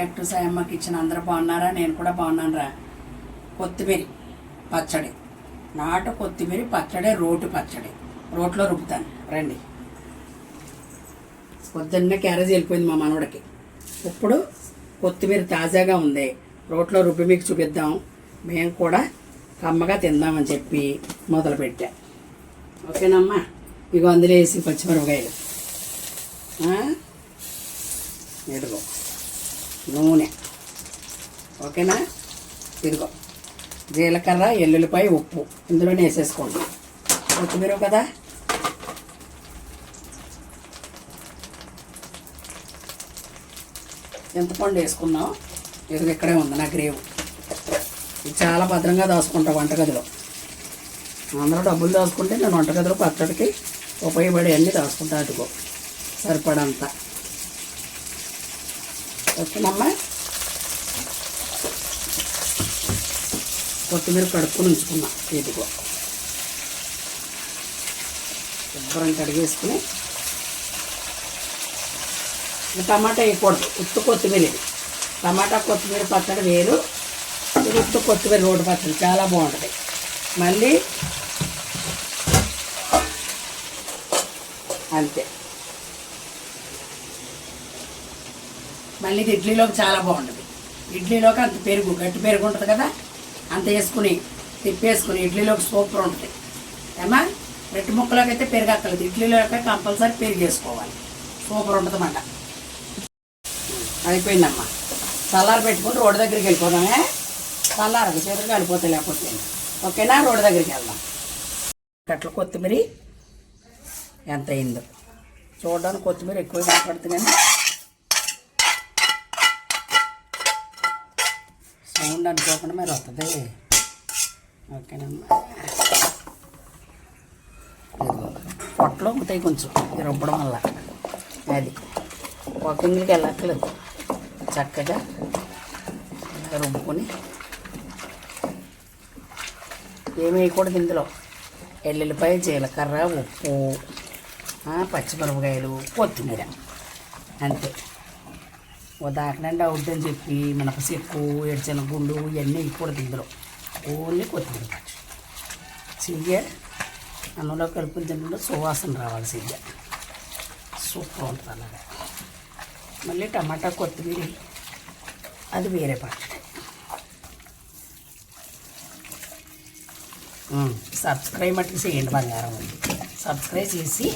Back to సాయమ్మకి ఇచ్చిన అందరూ బాగున్నారా? నేను కూడా బాగున్నాను రా కొత్తిమీర పచ్చడి. నాటు కొత్తిమీర పచ్చడి రోటి పచ్చడి. రోట్లో రుబ్బుతాను. రండి. పొద్దున్నే క్యారేజ్ వెళ్ళిపోయింది మా మనవడికి. ఇప్పుడు కొత్తిమీర తాజాగా ఉంది. రోట్లో రుబ్బి మీకు చూపిద్దాం. మేము కూడా కమ్మగా తిందామని చెప్పి మొదలుపెట్టా. ఓకేనమ్మా? ఇగో అందులో వేసి పచ్చిమిరపకాయలు. ఆ? నూనె. ఓకేనా? ఇదిగో. జీలకర్ర ఎల్లుల్లిపాయ ఉప్పు. ఇందులోనే వేసేసుకోండి. కొత్తిమీర కదా? చింతపండు వేసుకున్నాం ఇదిగో ఇక్కడే ఉంది నా గ్రేవ్. ఇది చాలా భద్రంగా దాచుకుంటా వంటగదిలో. అందరూ డబ్బులు దాచుకుంటే నేను వంటగదిలో పచ్చడికి ఉపయోగపడే అన్నీ దాచుకుంటా అటుకో సరిపడంతా. ఓకేనమ్మా. కొత్తిమీర కడుక్కుని ఉంచుకున్నా ఇదిగో. శుభ్రం కడిగేసుకుని. టమాటా వేయకూడదు ఉత్తు కొత్తిమీర ఇది. టమాటా కొత్తిమీర పచ్చడి వేరు ఇది ఉత్తు కొత్తిమీర రోడ్డు పచ్చడి చాలా బాగుంటుంది. మళ్ళీ అంతే. మళ్ళీ ఇది ఇడ్లీలోకి చాలా బాగుంటుంది. ఇడ్లీలోకి అంత పెరుగు గట్టి పెరుగు ఉంటుంది కదా? అంత వేసుకుని తిప్పేసుకుని ఇడ్లీలోకి సూపర్ ఉంటుంది. ఏమా రెట్టి ముక్కలోకి అయితే పెరుగు అక్కర్లేదు ఇడ్లీలోకి కంపల్సరీ పెరుగు వేసుకోవాలి సూపర్ ఉంటుందన్నమాట అయిపోయిందమ్మా. చల్లారు పెట్టుకుని రోడ్డు దగ్గరికి వెళ్ళిపోదామే చల్లారకు చేతులు వెళ్ళిపోతాయి లేకపోతే ఓకేనా? రోడ్డు దగ్గరికి వెళ్దాం. కట్ల కొత్తిమీర ఎంత అయిందో. చూడడానికి కొత్తిమీర ఎక్కువ కనపడుతుంది కానీ సౌండ్ అనుకోకుండా మరి వస్తుంది ఓకేనమ్మా. ఇదిగో పొట్టలో ఉంటాయి కొంచెం ఇది రుబ్బడం వల్ల. అది. వాకింగ్కి వెళ్ళక్కర్లేదు. చక్కగా రుబ్బుకొని ఏమి వేయకూడదు ఇందులో. ఎల్లుల్లిపాయ జీలకర్ర ఉప్పు పచ్చిమిరపకాయలు కొత్తిమీర. అంతే. దాకనండి అవుద్దని చెప్పి మినపసెక్కు ఎడిచిన గుండు ఇవన్నీ వేయకూడదు ఇందులో ఓన్లీ కొత్తిమీర పచ్చి చెయ్య అన్నంలో కలుపుని తినడంలో సువాసన రావాలి చెయ్య. సూపర్ ఉంటుంది అలాగే. మళ్ళీ టమాటా కొత్తిమీర అది వేరే పచ్చడి. సబ్స్క్రైబ్ మట్టుకు చేయండి బంగారం సబ్స్క్రైబ్ చేసి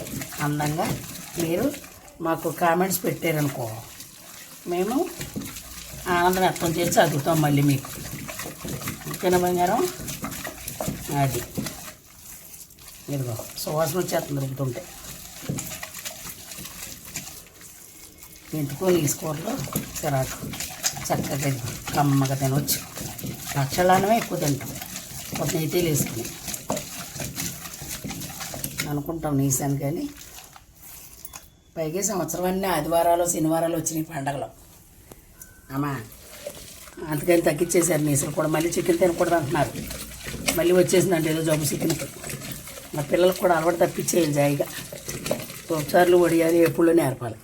అందంగా మీరు మాకు కామెంట్స్ పెట్టారనుకో మేము ఆనందం వ్యక్తం చేసి చదువుతాం మళ్ళీ మీకు. ఓకేనా బంగారం? అది. ఇదిగో సువాసన వచ్చేస్తుంది రుబ్బుతుంటే. ఎంటుకొని తీసుకోవడంలో చిరాకు చక్కగా కమ్మగా తినవచ్చు లక్షలానమే ఎక్కువ తింటాం. కొత్త అయితే వేసుకుని అనుకుంటాం నీసాను కానీ పైగా సంవత్సరం అన్నీ ఆదివారాలు శనివారాలు వచ్చినాయి పండగలు. అమ్మా అందుకని తగ్గించేశారు నీసులు కూడా. మళ్ళీ చికెన్ తినకూడదు అంటున్నారు. మళ్ళీ వచ్చేసిందంటే ఏదో జబ్బు చికెన్కి. మా పిల్లలకు కూడా అలవాటు తప్పించేయాలి జాయిగా. ఒకసార్లు వడియాలి ఎప్పుడు నేర్పాలి.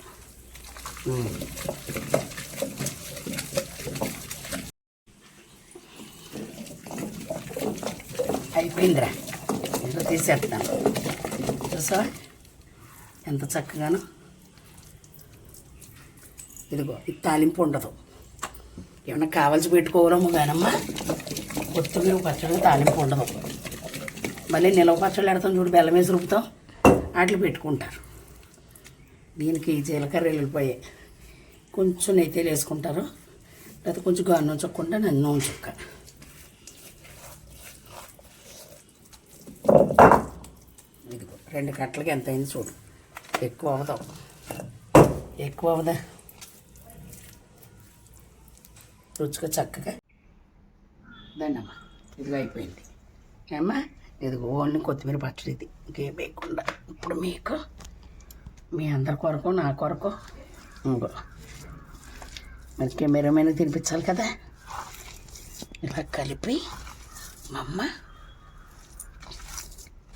అయిపోయిందిరా. ఇంకా తీసేస్తాను. చూసావా? ఎంత చక్కగానో ఇదిగో ఇది తాలింపు ఉండదు. ఏమన్నా కావాల్సి పెట్టుకోవాలమ్మో కానమ్మా కొత్తిమీర పచ్చడి తాలింపు ఉండదు. మళ్ళీ నిలవ పచ్చళ్ళు పెడతాం చూడు బెల్లం వేసి రుపుతాం వాటిని పెట్టుకుంటారు. దీనికి జీలకర్ర వెళ్ళిపోయాయి కొంచెం నెయ్యి వేసుకుంటారు. లేకపోతే కొంచెం గన్నం చుక్కుంటే నన్ను చుక్క. ఇదిగో రెండు కట్టలకి ఎంత అయింది చూడు. ఎక్కువ అవదాం ఎక్కువ అవదా రుచిగా చక్కగా. దండమ్మా ఇదిగో అయిపోయింది. ఏమ్మా? ఇదిగో ఓన్లీ కొత్తిమీర పచ్చడి ఇది. ఇంకేం వేయకుండా. ఇప్పుడు మీకు మీ అందరి కొరకు నా కొరకు ఇంకో మరి కెమెరామెన్ తినిపించాలి కదా? ఇలా కలిపి మా అమ్మ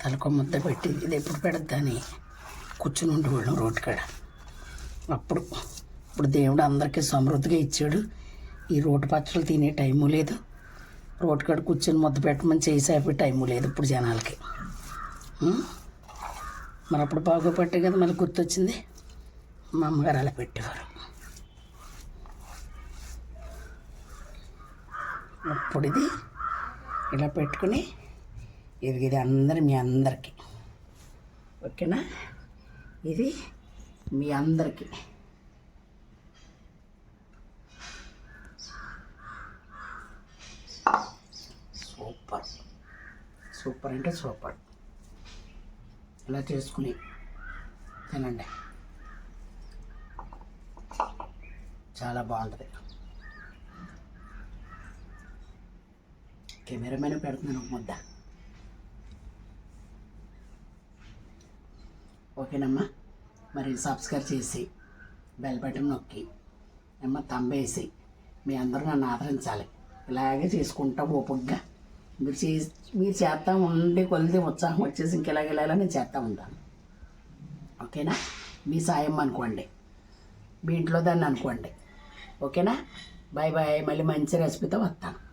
తలకు ముద్ద పెట్టి ఇది ఎప్పుడు పెడద్దని కూర్చుని ఉండేవాళ్ళం రోడ్డు కాడ. అప్పుడు ఇప్పుడు దేవుడు అందరికీ సమృద్ధిగా ఇచ్చాడు. ఈ రోడ్డు పచ్చళ్ళు తినే టైము లేదు. రోడ్డు కాడ కూర్చొని ముద్ద పెట్టమని చేసేపే టైము లేదు ఇప్పుడు జనాలకి. మరి అప్పుడు బాగుపట్టే కదా మళ్ళీ గుర్తొచ్చింది? మా అమ్మగారు అలా పెట్టేవారు. అప్పుడు ఇది ఇలా పెట్టుకుని ఇది ఇది అందరి మీ అందరికీ. ఓకేనా? ఇది మీ అందరికీ సూపర్ సూపర్ అంటే సూపర్. ఇలా చేసుకుని తినండి. చాలా బాగుంటుంది. కెమెరామెన్ పెడుతున్నాను ఒక ముద్ద. ఓకేనమ్మా మరి సబ్స్క్రైబ్ చేసి బెల్ బటన్ నొక్కి అమ్మ తంబేసి మీ అందరూ నన్ను ఆదరించాలి. ఇలాగే చేసుకుంటా ఓపికగా మీరు చే మీరు చేస్తా ఉండి కొలిది ఉత్సాహం వచ్చేసి ఇంకెలాగ ఇలా ఇలా నేను చేస్తూ ఉంటాను. ఓకేనా? మీ సాయం అనుకోండి. మీ ఇంట్లో దాన్ని అనుకోండి. ఓకేనా? Bye bye. మళ్ళీ మంచి రెసిపీతో వస్తాను.